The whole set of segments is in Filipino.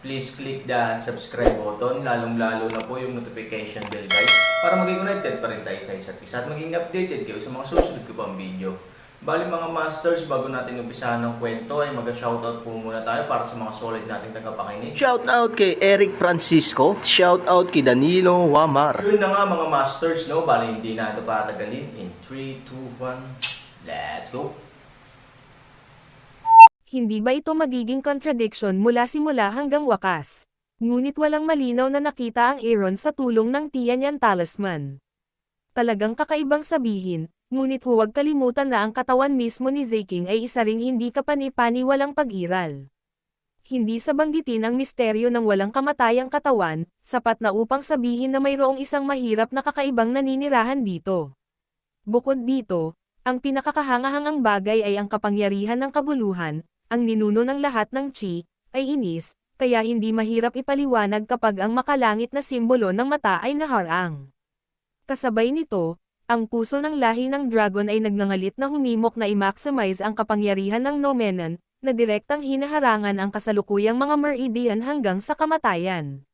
please click the subscribe button, lalong-lalo na po yung notification bell guys, para maging connected pa rin tayo sa isa't isa at maging updated kayo sa mga susunod ko pang video. Bali mga masters, bago natin umpisahan ng kwento ay mag-shoutout po muna tayo para sa mga solid nating tagapakinig. Shout out kay Eric Francisco. Shout out kay Danilo Wamar. Yun na nga mga masters, no? Bali hindi na ito patagalin. In 3, 2, 1, let's go! Hindi ba ito magiging contradiction mula simula hanggang wakas? Ngunit walang malinaw na nakita ang Aaron sa tulong ng Tianyan Talisman. Talagang kakaibang sabihin, ngunit huwag kalimutan na ang katawan mismo ni Zeking ay isa ring hindi kapani-pani walang pag-iral. Hindi sa banggitin ang misteryo ng walang kamatayang katawan, sapat na upang sabihin na mayroong isang mahirap na kakaibang naninirahan dito. Bukod dito, ang pinakakahangahangang bagay ay ang kapangyarihan ng kaguluhan, ang ninuno ng lahat ng chi, ay inis, kaya hindi mahirap ipaliwanag kapag ang makalangit na simbolo ng mata ay naharang. Kasabay nito, ang puso ng lahi ng dragon ay nagngangalit na humimok na i-maximize ang kapangyarihan ng Nomenon, na direktang hinaharangan ang kasalukuyang mga meridian hanggang sa kamatayan.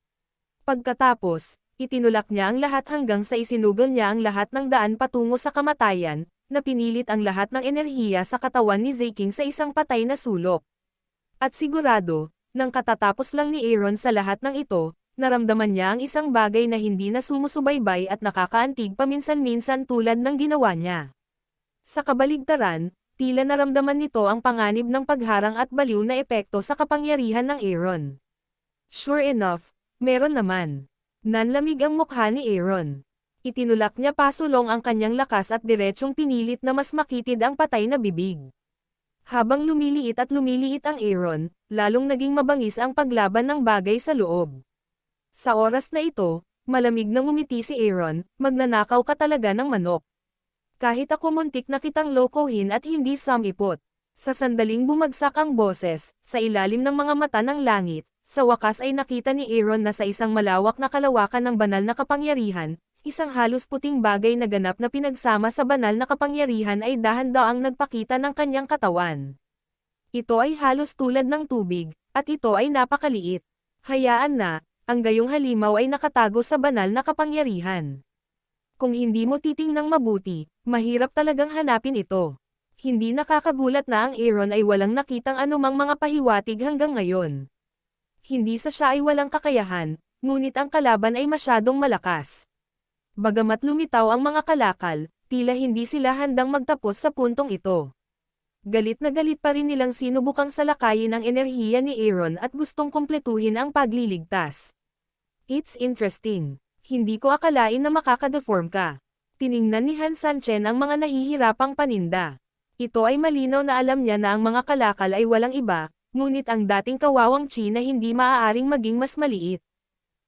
Pagkatapos, itinulak niya ang lahat hanggang sa isinugal niya ang lahat ng daan patungo sa kamatayan, na pinilit ang lahat ng enerhiya sa katawan ni Zeking sa isang patay na sulok. At sigurado, nang katatapos lang ni Aaron sa lahat ng ito, naramdaman niya ang isang bagay na hindi na sumusubaybay at nakakaantig paminsan-minsan tulad ng ginawa niya. Sa kabaligtaran, tila naramdaman nito ang panganib ng pagharang at baliw na epekto sa kapangyarihan ng Aaron. Sure enough, meron naman. Nanlamig ang mukha ni Aaron. Itinulak niya pasulong ang kanyang lakas at diretsyong pinilit na mas makitid ang patay na bibig. Habang lumiliit at lumiliit ang Aaron, lalong naging mabangis ang paglaban ng bagay sa loob. Sa oras na ito, malamig na ngumiti si Aaron, magnanakaw ka talaga ng manok. Kahit ako muntik na kitang lokohin at hindi samipot. Sa sandaling bumagsak ang boses, sa ilalim ng mga mata ng langit, sa wakas ay nakita ni Aaron na sa isang malawak na kalawakan ng banal na kapangyarihan, isang halos puting bagay na ganap na pinagsama sa banal na kapangyarihan ay dahan-daang nagpakita ng kanyang katawan. Ito ay halos tulad ng tubig, at ito ay napakaliit. Hayaan na, ang gayong halimaw ay nakatago sa banal na kapangyarihan. Kung hindi mo titingnang mabuti, mahirap talagang hanapin ito. Hindi nakakagulat na ang Aaron ay walang nakitang anumang mga pahiwatig hanggang ngayon. Hindi sa siya ay walang kakayahan, ngunit ang kalaban ay masyadong malakas. Bagamat lumitaw ang mga kalakal, tila hindi sila handang magtapos sa puntong ito. Galit na galit pa rin nilang sinubukang salakayin ang enerhiya ni Aaron at gustong kumpletuhin ang pagliligtas. It's interesting. Hindi ko akalain na makakadeform ka. Tiningnan ni Han Sanchen ang mga nahihirapang paninda. Ito ay malinaw na alam niya na ang mga kalakal ay walang iba, ngunit ang dating kawawang chi na hindi maaaring maging mas maliit.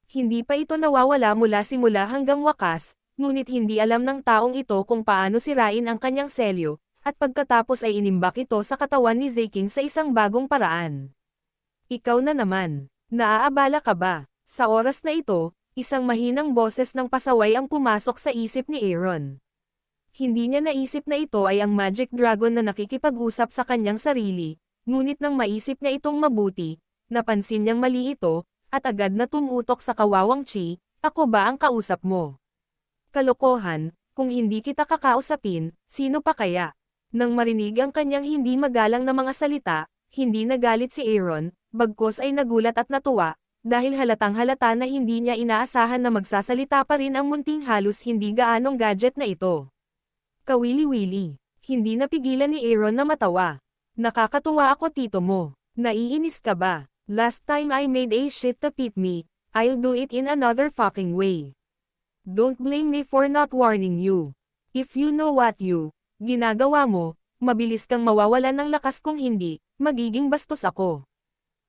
Hindi pa ito nawawala mula simula hanggang wakas, ngunit hindi alam ng taong ito kung paano sirain ang kanyang selyo, at pagkatapos ay inimbak ito sa katawan ni Zeking sa isang bagong paraan. Ikaw na naman, naaabala ka ba? Sa oras na ito, isang mahinang boses ng pasaway ang pumasok sa isip ni Aaron. Hindi niya naisip na ito ay ang Magic Dragon na nakikipag-usap sa kanyang sarili, ngunit nang maisip niya itong mabuti, napansin niyang mali ito, at agad na tumutok sa kawawang chi, ako ba ang kausap mo? Kalokohan, kung hindi kita kakausapin, sino pa kaya? Nang marinig ang kanyang hindi magalang na mga salita, hindi nagalit si Aaron, bagkos ay nagulat at natuwa, dahil halatang halata na hindi niya inaasahan na magsasalita pa rin ang munting halos hindi gaanong gadget na ito. Kawili-wili, hindi napigilan ni Aaron na matawa. Nakakatuwa ako tito mo, naiinis ka ba? Last time I made a shit to pit me, I'll do it in another fucking way. Don't blame me for not warning you. If you know what you, ginagawa mo, mabilis kang mawawalan ng lakas kung hindi, magiging bastos ako.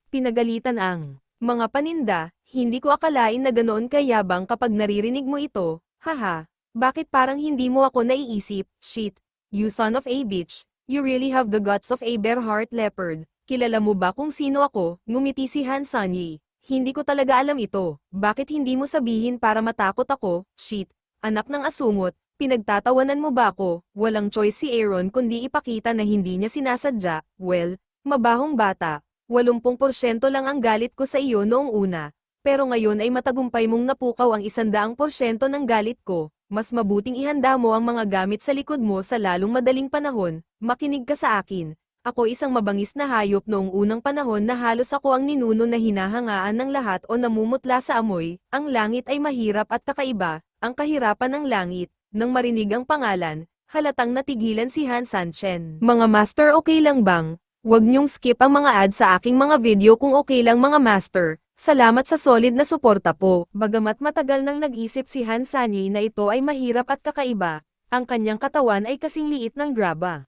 Pinagalitan ang mga paninda, Hindi ko akalain na ganoon kayabang kapag naririnig mo ito, haha. Bakit parang hindi mo ako naiisip, shit. You son of a bitch, you really have the guts of a bear heart leopard. Kilala mo ba kung sino ako? Ngumiti si Han Sanyi. Hindi ko talaga alam ito. Bakit hindi mo sabihin para matakot ako? Shit. Anak ng asungot, pinagtatawanan mo ba ako? Walang choice si Aaron kundi ipakita na hindi niya sinasadya. Well, mabahong bata. 80% lang ang galit ko sa iyo noong una. Pero ngayon ay matagumpay mong napukaw ang isandaang porsyento ng galit ko. Mas mabuting ihanda mo ang mga gamit sa likod mo sa lalong madaling panahon. Makinig ka sa akin. Ako isang mabangis na hayop noong unang panahon na halos ako ang ninuno na hinahangaan ng lahat o namumutla sa amoy. Ang langit ay mahirap at kakaiba, ang kahirapan ng langit. Nang marinig ang pangalan, halatang natigilan si Han Sanchen. Mga master okay lang bang? Huwag niyong skip ang mga ads sa aking mga video kung okay lang mga master. Salamat sa solid na suporta po. Bagamat matagal nang nag-isip si Han Sanyi na ito ay mahirap at kakaiba, ang kanyang katawan ay kasing liit ng graba.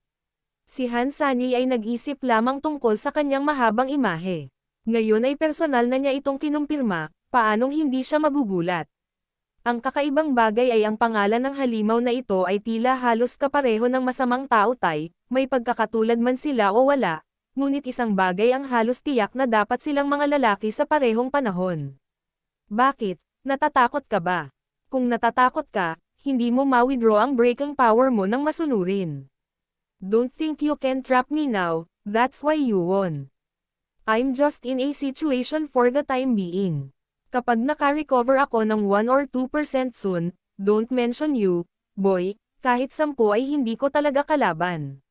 Si Han Sanyi ay nag-isip lamang tungkol sa kanyang mahabang imahe. Ngayon ay personal na niya itong kinumpirma, paanong hindi siya magugulat. Ang kakaibang bagay ay ang pangalan ng halimaw na ito ay tila halos kapareho ng masamang tao tay, may pagkakatulad man sila o wala, ngunit isang bagay ang halos tiyak na dapat silang mga lalaki sa parehong panahon. Bakit? Natatakot ka ba? Kung natatakot ka, hindi mo ma-withdraw ang breaking power mo ng masunurin. Don't think you can trap me now, that's why you won. I'm just in a situation for the time being. Kapag naka-recover ako ng 1 or 2% soon, don't mention you, boy, kahit sampu ay hindi ko talaga kalaban.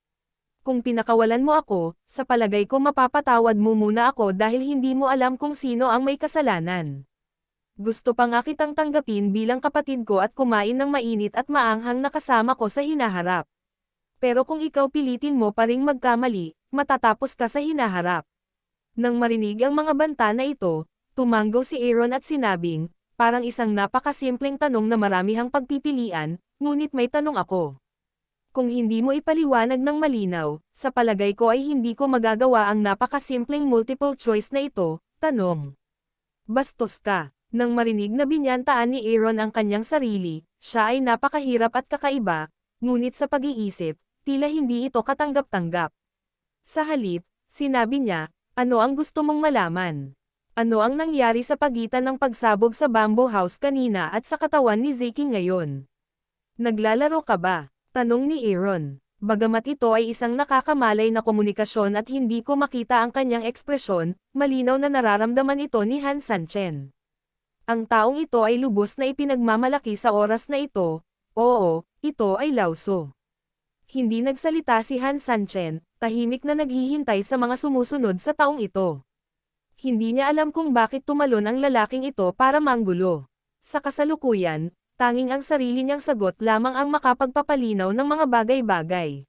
Kung pinakawalan mo ako, sa palagay ko mapapatawad mo muna ako dahil hindi mo alam kung sino ang may kasalanan. Gusto pa nga kitang tanggapin bilang kapatid ko at kumain ng mainit at maanghang na kasama ko sa hinaharap. Pero kung ikaw pilitin mo pa ring magkamali, matatapos ka sa hinaharap. Nang marinig ang mga banta na ito, tumanggaw si Aaron at sinabing, parang isang napakasimpleng tanong na maramihang pagpipilian, ngunit may tanong ako. Kung hindi mo ipaliwanag ng malinaw, sa palagay ko ay hindi ko magagawa ang napakasimpleng multiple choice na ito, tanong. Bastos ka. Nang marinig na binyantaan ni Aaron ang kanyang sarili, siya ay napakahirap at kakaiba, ngunit sa pag-iisip, tila hindi ito katanggap-tanggap. Sa halip, sinabi niya, ano ang gusto mong malaman? Ano ang nangyari sa pagitan ng pagsabog sa bamboo house kanina at sa katawan ni Zeki ngayon? Naglalaro ka ba? Tanong ni Aaron. Bagamat ito ay isang nakakamalay na komunikasyon at hindi ko makita ang kanyang ekspresyon, malinaw na nararamdaman ito ni Han Sanchen. Ang taong ito ay lubos na ipinagmamalaki sa oras na ito, oo, ito ay lauso. Hindi nagsalita si Han Sanchen, tahimik na naghihintay sa mga sumusunod sa taong ito. Hindi niya alam kung bakit tumalon ang lalaking ito para manggulo. Sa kasalukuyan, tanging ang sarili niyang sagot lamang ang makapagpapalinaw ng mga bagay-bagay.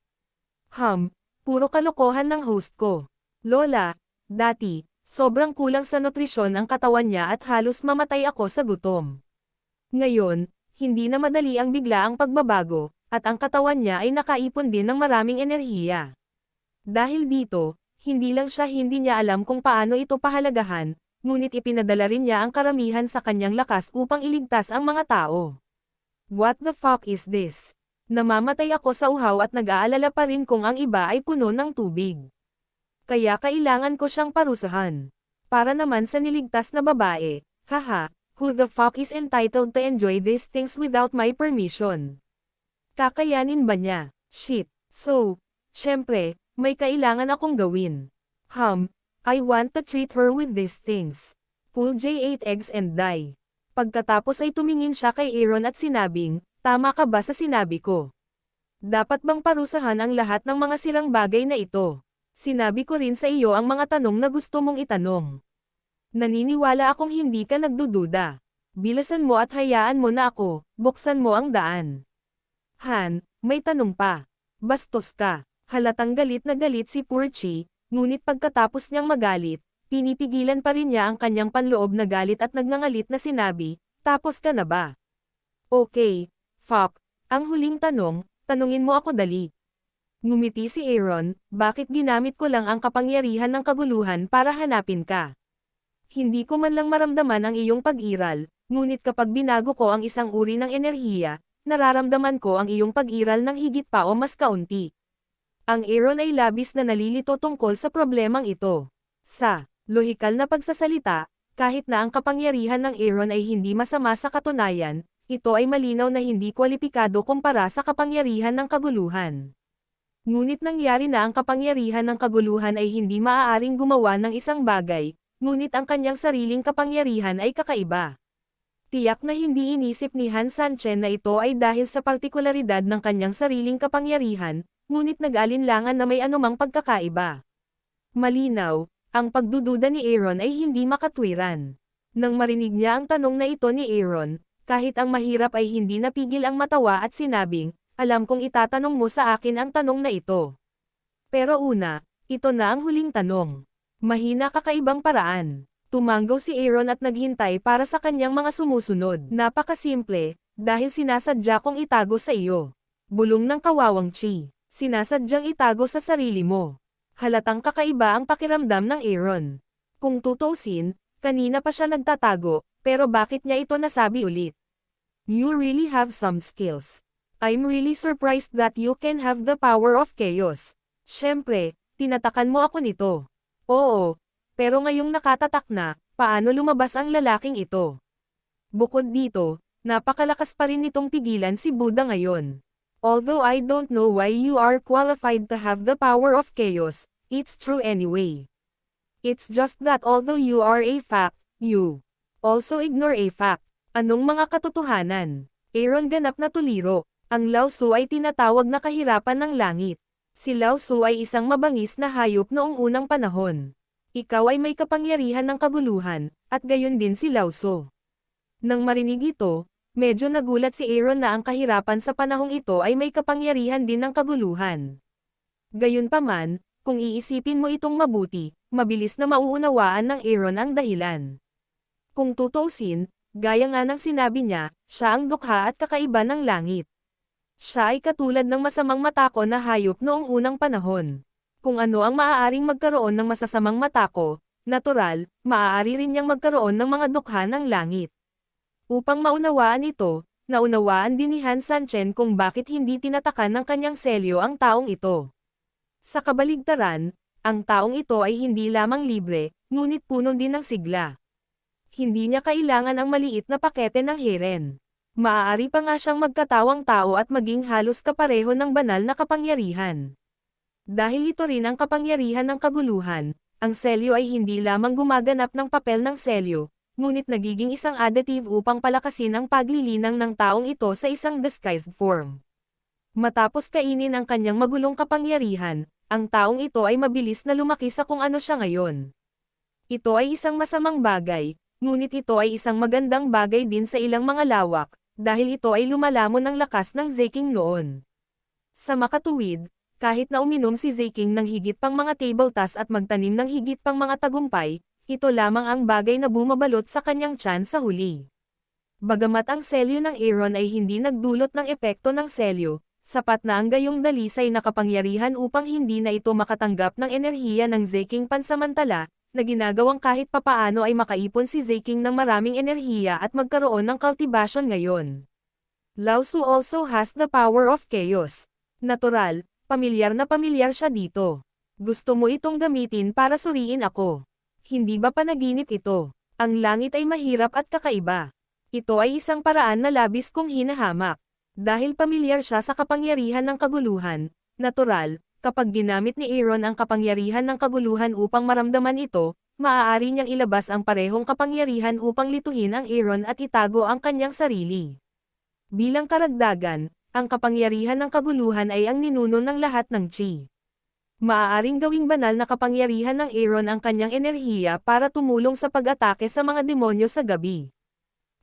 Hum, puro kalokohan ng host ko. Lola, dati, sobrang kulang sa nutrisyon ang katawan niya at halos mamatay ako sa gutom. Ngayon, hindi na madali ang bigla ang pagbabago, at ang katawan niya ay nakaipon din ng maraming enerhiya. Dahil dito, hindi lang siya hindi niya alam kung paano ito pahalagahan, ngunit ipinadala rin niya ang karamihan sa kanyang lakas upang iligtas ang mga tao. What the fuck is this? Namamatay ako sa uhaw at nag-aalala pa rin kung ang iba ay puno ng tubig. Kaya kailangan ko siyang parusahan. Para naman sa niligtas na babae, haha, who the fuck is entitled to enjoy these things without my permission? Kakayanin ba niya? Shit. So, syempre, may kailangan akong gawin. Hum, I want to treat her with these things. Pull J8 eggs and die. Pagkatapos ay tumingin siya kay Aaron at sinabing, tama ka ba sa sinabi ko? Dapat bang parusahan ang lahat ng mga sirang bagay na ito? Sinabi ko rin sa iyo ang mga tanong na gusto mong itanong. Naniniwala akong hindi ka nagdududa. Bilasan mo at hayaan mo na ako, buksan mo ang daan. Han, may tanong pa. Bastos ka. Halatang galit na galit si Purchi, ngunit pagkatapos niyang magalit, pinipigilan pa rin niya ang kanyang panloob na galit at nagngangalit na sinabi, tapos ka na ba? Okay, fuck. Ang huling tanong, tanungin mo ako dali. Ngumiti si Aaron, bakit ginamit ko lang ang kapangyarihan ng kaguluhan para hanapin ka? Hindi ko man lang maramdaman ang iyong pag-iral, ngunit kapag binago ko ang isang uri ng enerhiya, nararamdaman ko ang iyong pag-iral ng higit pa o mas kaunti. Ang Aaron ay labis na nalilito tungkol sa problemang ito. Sa lohikal na pagsasalita, kahit na ang kapangyarihan ng Aaron ay hindi masama sa katunayan, ito ay malinaw na hindi kwalipikado kumpara sa kapangyarihan ng kaguluhan. Ngunit nangyari na ang kapangyarihan ng kaguluhan ay hindi maaaring gumawa ng isang bagay, ngunit ang kanyang sariling kapangyarihan ay kakaiba. Tiyak na hindi inisip ni Han Sanchen na ito ay dahil sa partikularidad ng kanyang sariling kapangyarihan, ngunit nag-alinlangan na may anumang pagkakaiba. Malinaw, ang pagdududa ni Aaron ay hindi makatwiran. Nang marinig niya ang tanong na ito ni Aaron, kahit ang mahirap ay hindi napigil ang matawa at sinabing, alam kong itatanong mo sa akin ang tanong na ito. Pero una, ito na ang huling tanong. Mahina kakaibang paraan. Tumanggaw si Aaron at naghintay para sa kanyang mga sumusunod. Napakasimple, dahil sinasadya kong itago sa iyo. Bulong ng kawawang chi. Sinasadyang itago sa sarili mo. Halatang kakaiba ang pakiramdam ng Aaron. Kung tutusin, kanina pa siya nagtatago, pero bakit niya ito nasabi ulit? You really have some skills. I'm really surprised that you can have the power of chaos. Siyempre, tinatakan mo ako nito. Oo, pero ngayong nakatatak na, paano lumabas ang lalaking ito? Bukod dito, napakalakas pa rin nitong pigilan si Buddha ngayon. Although I don't know why you are qualified to have the power of chaos, it's true anyway. It's just that although you are a fact, you also ignore a fact. Anong mga katotohanan? Aaron ganap na tuliro. Ang Lao Su ay tinatawag na kahirapan ng langit. Si Lao Su ay isang mabangis na hayop noong unang panahon. Ikaw ay may kapangyarihan ng kaguluhan, at gayon din si Lao Su. Nang marinig ito, medyo nagulat si Aaron na ang kahirapan sa panahong ito ay may kapangyarihan din ng kaguluhan. Gayunpaman, kung iisipin mo itong mabuti, mabilis na mauunawaan ng Aaron ang dahilan. Kung tutusin, gaya nga ng sinabi niya, siya ang dukha at kakaiba ng langit. Siya ay katulad ng masamang matako na hayop noong unang panahon. Kung ano ang maaaring magkaroon ng masasamang matako, natural, maaari rin niyang magkaroon ng mga dukha ng langit. Upang maunawaan ito, naunawaan din ni Han Sanchen kung bakit hindi tinatakan ng kanyang selyo ang taong ito. Sa kabaligtaran, ang taong ito ay hindi lamang libre, ngunit puno din ng sigla. Hindi niya kailangan ang maliit na pakete ng heren. Maaari pa nga siyang magkatawang tao at maging halos kapareho ng banal na kapangyarihan. Dahil ito rin ang kapangyarihan ng kaguluhan, ang selyo ay hindi lamang gumaganap ng papel ng selyo, ngunit nagiging isang additive upang palakasin ang paglilinang ng taong ito sa isang disguised form. Matapos kainin ang kanyang magulong kapangyarihan, ang taong ito ay mabilis na lumaki sa kung ano siya ngayon. Ito ay isang masamang bagay, ngunit ito ay isang magandang bagay din sa ilang mga lawak, dahil ito ay lumalamon ng lakas ng Zeking noon. Sa makatuwid, kahit na uminom si Zeking ng higit pang mga table tas at magtanim ng higit pang mga tagumpay, ito lamang ang bagay na bumabalot sa kanyang tiyan sa huli. Bagamat ang selyo ng Aaron ay hindi nagdulot ng epekto ng selyo, sapat na ang gayong dalisay na kapangyarihan upang hindi na ito makatanggap ng enerhiya ng Zeking pansamantala, na ginagawang kahit papaano ay makaipon si Zeking ng maraming enerhiya at magkaroon ng cultivation ngayon. Lao Su also has the power of chaos. Natural, pamilyar na pamilyar siya dito. Gusto mo itong gamitin para suriin ako. Hindi ba panaginip ito? Ang langit ay mahirap at kakaiba. Ito ay isang paraan na labis kong hinahamak. Dahil pamilyar siya sa kapangyarihan ng kaguluhan, natural, kapag ginamit ni Aaron ang kapangyarihan ng kaguluhan upang maramdaman ito, maaari niyang ilabas ang parehong kapangyarihan upang lituhin ang Aaron at itago ang kanyang sarili. Bilang karagdagan, ang kapangyarihan ng kaguluhan ay ang ninuno ng lahat ng chi. Maaaring gawing banal na kapangyarihan ng Aaron ang kanyang enerhiya para tumulong sa pag-atake sa mga demonyo sa gabi.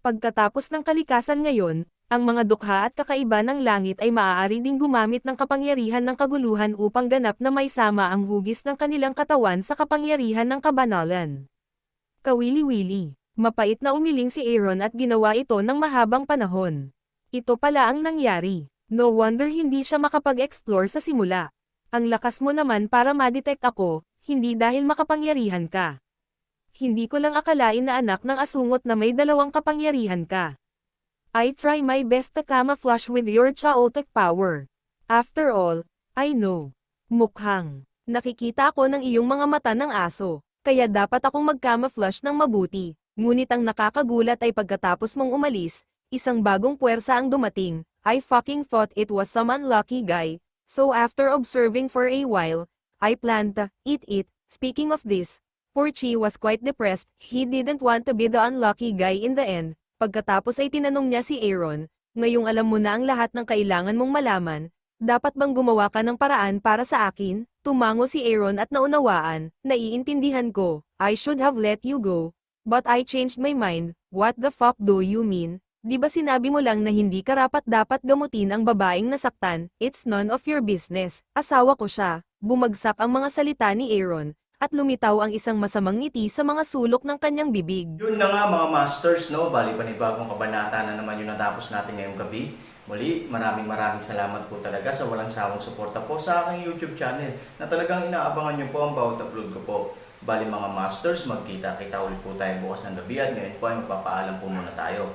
Pagkatapos ng kalikasan ngayon, ang mga dukha at kakaiba ng langit ay maaari ding gumamit ng kapangyarihan ng kaguluhan upang ganap na may sama ang hugis ng kanilang katawan sa kapangyarihan ng kabanalan. Kawili-wili, mapait na umiling si Aaron at ginawa ito ng mahabang panahon. Ito pala ang nangyari. No wonder hindi siya makapag-explore sa simula. Ang lakas mo naman para ma-detect ako, hindi dahil makapangyarihan ka. hindi ko lang akalain na anak ng asungot na may dalawang kapangyarihan ka. I try my best to camouflage with your chaotic power. After all, I know. Mukhang, nakikita ako ng iyong mga mata ng aso, kaya dapat akong mag-camouflage ng mabuti. Ngunit ang nakakagulat ay pagkatapos mong umalis, isang bagong puwersa ang dumating. I fucking thought it was some unlucky guy. So after observing for a while, I planned to eat it. Speaking of this, poor Chi was quite depressed. He didn't want to be the unlucky guy in the end. Pagkatapos ay tinanong niya si Aaron, ngayong alam mo na ang lahat ng kailangan mong malaman, dapat bang gumawa ka ng paraan para sa akin? Tumango si Aaron at naunawaan, naiintindihan ko, I should have let you go. But I changed my mind, what the fuck do you mean? Di ba sinabi mo lang na hindi karapat dapat gamutin ang babaeng nasaktan, it's none of your business. Asawa ko siya. Bumagsak ang mga salita ni Aaron, at lumitaw ang isang masamang ngiti sa mga sulok ng kanyang bibig. Yun na nga mga masters, no? Bali panibagong kabanata na naman yung natapos natin ngayong gabi. Muli, maraming maraming salamat po talaga sa walang sawang suporta po sa aking YouTube channel na talagang inaabangan nyo po ang bawat upload ko po. Bali mga masters, magkita-kita ulit po tayo bukas ng gabi at ngayon po ay magpapaalam po muna tayo.